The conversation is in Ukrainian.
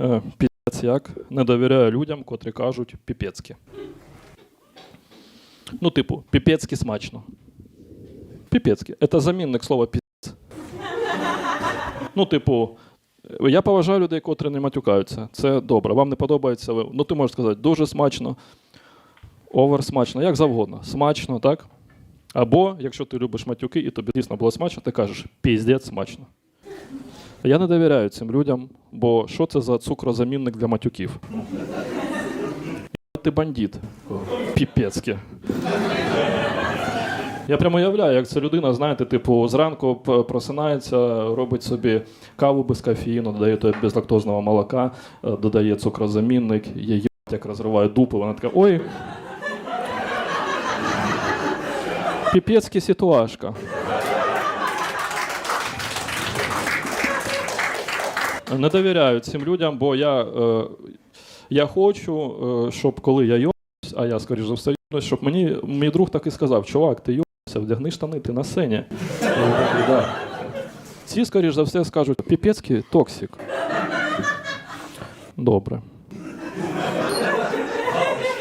Е, як не довіряю людям, котрі кажуть піпецьки. Ну, типу, піпецьки смачно. Піпецьки. Це замінник слова піпець. Ну, типу, я поважаю людей, котрі не матюкаються. Це добре. Вам не подобається. ви- Ну, ти можеш сказати, дуже смачно, овер смачно, як завгодно. Смачно, так? Або, якщо ти любиш матюки і тобі дійсно було смачно, ти кажеш піздець смачно. Я не довіряю цим людям, бо що це за цукрозамінник для матюків? Ти бандит. Піпецьке. Я прямо уявляю, як ця людина, знаєте, типу, зранку просинається, робить собі каву без кофеїну, додає безлактозного молока, е, додає цукрозамінник, її як розриває дупу, вона така, ой. Піпецьке ситуашка. Не довіряю цим людям, бо я, е, я хочу, е, щоб коли я йобаюсь, а я, скоріш за все, йобнусь, щоб мені мій друг так і сказав: чувак, ти йобнувся, вдягни штани, ти на сцені. «Да». Ці, скоріш за все, скажуть, піпецький токсик. Добре.